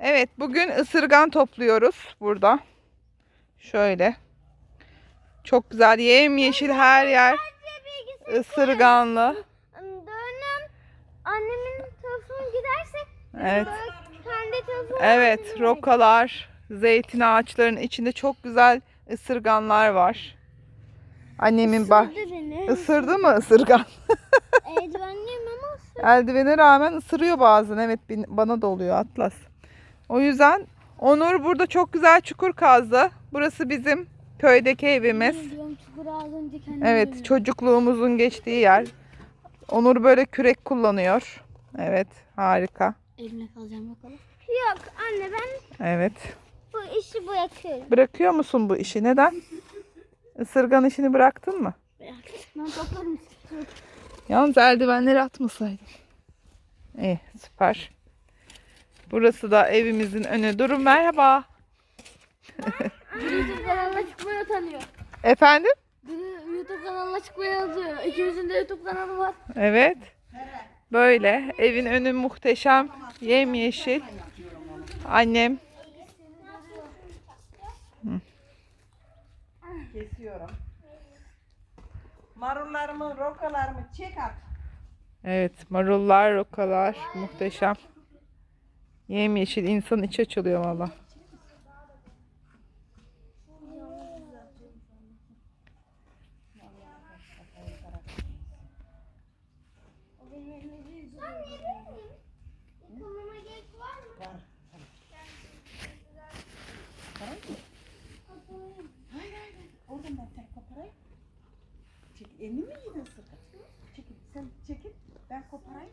Evet bugün ısırgan topluyoruz burada. Şöyle. Çok güzel yemyeşil her yer ısırganlı. Dönem annemin tarafına gidersek Evet. kendi tarafına Evet rokalar, zeytin ağaçlarının içinde çok güzel ısırganlar var. Annemin Isırdı beni. ısırdı mı ısırgan? Eldivenliyim ama. Eldivene rağmen ısırıyor bazen. Evet bana da oluyor Atlas. O yüzden Onur burada çok güzel çukur kazdı. Burası bizim köydeki evimiz. Evet çocukluğumuzun geçtiği yer. Onur böyle kürek kullanıyor. Evet harika. Elimle kalacağım bakalım. Yok anne ben Evet. bu işi bırakıyorum. Bırakıyor musun bu işi? Neden? Isırgan işini bıraktın mı? Ben toplarım. Yalnız eldivenleri atmasaydın. İyi süper. Burası da evimizin önü. Durun merhaba. YouTube kanalına çıkmaya utanıyor. Efendim? YouTube kanalına çıkmaya yazıyor. İkimizin de YouTube kanalı var. Evet. Böyle. Evin önü muhteşem. Yemyeşil. Annem. Kesiyorum. Marullarımı, rokalarımı çek at. Evet. Marullar, rokalar. Muhteşem. Yemyeşil insan içi açılıyor valla. Elini mi yedin? Çekil, sen çekil. Ben koparayım.